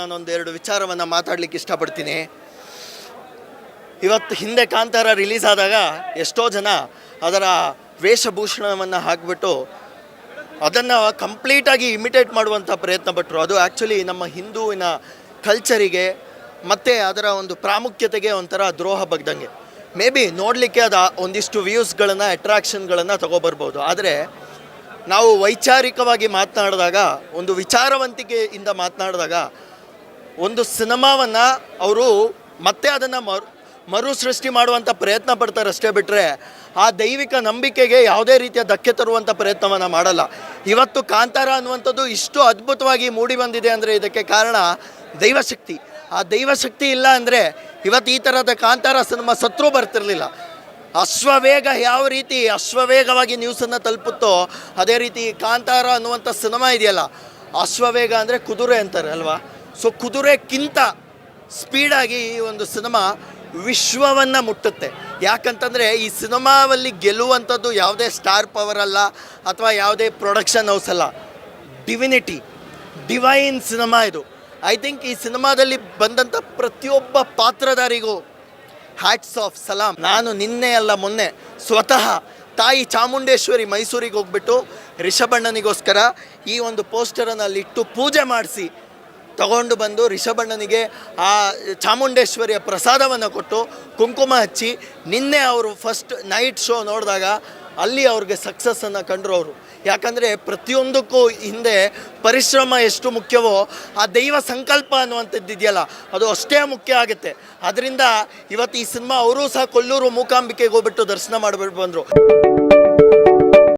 ನಾನೊಂದೆರಡು ವಿಚಾರವನ್ನು ಮಾತಾಡ್ಲಿಕ್ಕೆ ಇಷ್ಟಪಡ್ತೀನಿ. ಇವತ್ತು ಹಿಂದೆ ಕಾಂತಾರ ರಿಲೀಸ್ ಆದಾಗ ಎಷ್ಟೋ ಜನ ಅದರ ವೇಷಭೂಷಣವನ್ನು ಹಾಕಿಬಿಟ್ಟು ಅದನ್ನು ಕಂಪ್ಲೀಟಾಗಿ ಇಮಿಟೇಟ್ ಮಾಡುವಂಥ ಪ್ರಯತ್ನ ಪಟ್ಟರು ಅದು ಆ್ಯಕ್ಚುಲಿ ನಮ್ಮ ಹಿಂದೂವಿನ ಕಲ್ಚರಿಗೆ ಮತ್ತು ಅದರ ಒಂದು ಪ್ರಾಮುಖ್ಯತೆಗೆ ಒಂಥರ ದ್ರೋಹ ಬಗ್ದಂಗೆ. ಮೇ ಬಿ ನೋಡಲಿಕ್ಕೆ ಅದು ಒಂದಿಷ್ಟು ವ್ಯೂಸ್ಗಳನ್ನು, ಅಟ್ರಾಕ್ಷನ್ಗಳನ್ನು ತಗೊಬರ್ಬೋದು. ಆದರೆ ನಾವು ವೈಚಾರಿಕವಾಗಿ ಮಾತನಾಡಿದಾಗ, ಒಂದು ವಿಚಾರವಂತಿಕೆಯಿಂದ ಮಾತನಾಡಿದಾಗ ಒಂದು ಸಿನಿಮಾವನ್ನು ಅವರು ಮತ್ತೆ ಅದನ್ನು ಮರು ಮರು ಸೃಷ್ಟಿ ಮಾಡುವಂಥ ಪ್ರಯತ್ನ ಪಡ್ತಾರೆ ಅಷ್ಟೇ ಬಿಟ್ಟರೆ ಆ ದೈವಿಕ ನಂಬಿಕೆಗೆ ಯಾವುದೇ ರೀತಿಯ ಧಕ್ಕೆ ತರುವಂಥ ಪ್ರಯತ್ನವನ್ನು ಮಾಡಲ್ಲ. ಇವತ್ತು ಕಾಂತಾರ ಅನ್ನುವಂಥದ್ದು ಇಷ್ಟು ಅದ್ಭುತವಾಗಿ ಮೂಡಿ ಬಂದಿದೆ ಅಂದರೆ ಇದಕ್ಕೆ ಕಾರಣ ದೈವಶಕ್ತಿ. ಆ ದೈವಶಕ್ತಿ ಇಲ್ಲ ಅಂದರೆ ಇವತ್ತು ಈ ಥರದ ಕಾಂತಾರ ಸಿನಿಮಾ ಸತ್ರು ಬರ್ತಿರಲಿಲ್ಲ. ಅಶ್ವವೇಗ ಯಾವ ರೀತಿ ಅಶ್ವವೇಗವಾಗಿ ನ್ಯೂಸನ್ನು ತಲುಪುತ್ತೋ ಅದೇ ರೀತಿ ಕಾಂತಾರ ಅನ್ನುವಂಥ ಸಿನಿಮಾ ಇದೆಯಲ್ಲ ಅಶ್ವವೇಗ ಅಂದರೆ ಕುದುರೆ ಅಂತಾರೆ ಅಲ್ವಾ? ಸೊ ಕುದುರೆಕ್ಕಿಂತ ಸ್ಪೀಡಾಗಿ ಈ ಒಂದು ಸಿನಿಮಾ ವಿಶ್ವವನ್ನು ಮುಟ್ಟುತ್ತೆ. ಯಾಕಂತಂದರೆ ಈ ಸಿನಿಮಾವಲ್ಲಿ ಗೆಲ್ಲುವಂಥದ್ದು ಯಾವುದೇ ಸ್ಟಾರ್ ಪವರ್ ಅಲ್ಲ, ಅಥವಾ ಯಾವುದೇ ಪ್ರೊಡಕ್ಷನ್ ಹೌಸ್ ಅಲ್ಲ. ಡಿವಿನಿಟಿ, ಡಿವೈನ್ ಸಿನಿಮಾ ಇದು. ಐ ಥಿಂಕ್ ಈ ಸಿನಿಮಾದಲ್ಲಿ ಬಂದಂಥ ಪ್ರತಿಯೊಬ್ಬ ಪಾತ್ರಧಾರಿಗೂ ಹ್ಯಾಟ್ಸ್ ಆಫ್ ಸಲಾಂ. ನಾನು ನಿನ್ನೆ ಅಲ್ಲ ಮೊನ್ನೆ ಸ್ವತಃ ತಾಯಿ ಚಾಮುಂಡೇಶ್ವರಿ ಮೈಸೂರಿಗೆ ಹೋಗ್ಬಿಟ್ಟು ರಿಷಭಣ್ಣನಿಗೋಸ್ಕರ ಈ ಒಂದು ಪೋಸ್ಟರನ್ನು ಅಲ್ಲಿಟ್ಟು ಪೂಜೆ ಮಾಡಿಸಿ ತಗೊಂಡು ಬಂದು ರಿಷಭಣ್ಣನಿಗೆ ಆ ಚಾಮುಂಡೇಶ್ವರಿಯ ಪ್ರಸಾದವನ್ನು ಕೊಟ್ಟು ಕುಂಕುಮ ಹಚ್ಚಿ ನಿನ್ನೆ ಅವರು ಫಸ್ಟ್ ನೈಟ್ ಶೋ ನೋಡಿದಾಗ ಅಲ್ಲಿ ಅವ್ರಿಗೆ ಸಕ್ಸಸ್ಸನ್ನು ಕಂಡರು ಅವರು. ಯಾಕಂದರೆ ಪ್ರತಿಯೊಂದಕ್ಕೂ ಹಿಂದೆ ಪರಿಶ್ರಮ ಎಷ್ಟು ಮುಖ್ಯವೋ ಆ ದೈವ ಸಂಕಲ್ಪ ಅನ್ನುವಂಥದ್ದು ಇದೆಯಲ್ಲ, ಅದು ಅಷ್ಟೇ ಮುಖ್ಯ ಆಗುತ್ತೆ. ಅದರಿಂದ ಇವತ್ತು ಈ ಸಿನಿಮಾ ಅವರೂ ಸಹ ಕೊಲ್ಲೂರು ಮೂಕಾಂಬಿಕೆಗೆ ಹೋಗ್ಬಿಟ್ಟು ದರ್ಶನ ಮಾಡಿಬಿಟ್ಟು ಬಂದರು.